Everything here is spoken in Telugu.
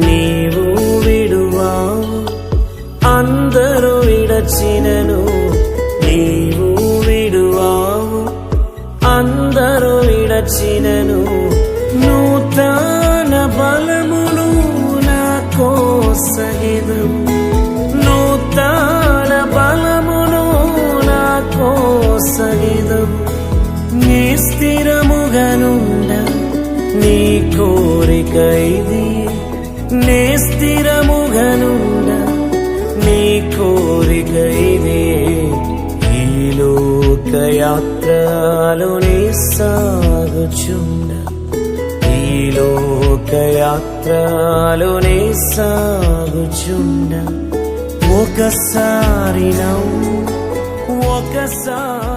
నీవు విడువా? అందరూ విడచినను నీవు విడువా? అందరూ విడచినను నూతన బలమును నా సహితం నూతన బలమును నా సహితం నీ స్థిరముగనుండ నీ కోరికై నే స్థిరముగనుండ నీ కోరిక ఇదే ఈ లోకయాత్రలోనే సాగుచుండ ఈ లోకయాత్రలోనే సాగుచుండ ఒకసారి నవ్వు ఒకసారి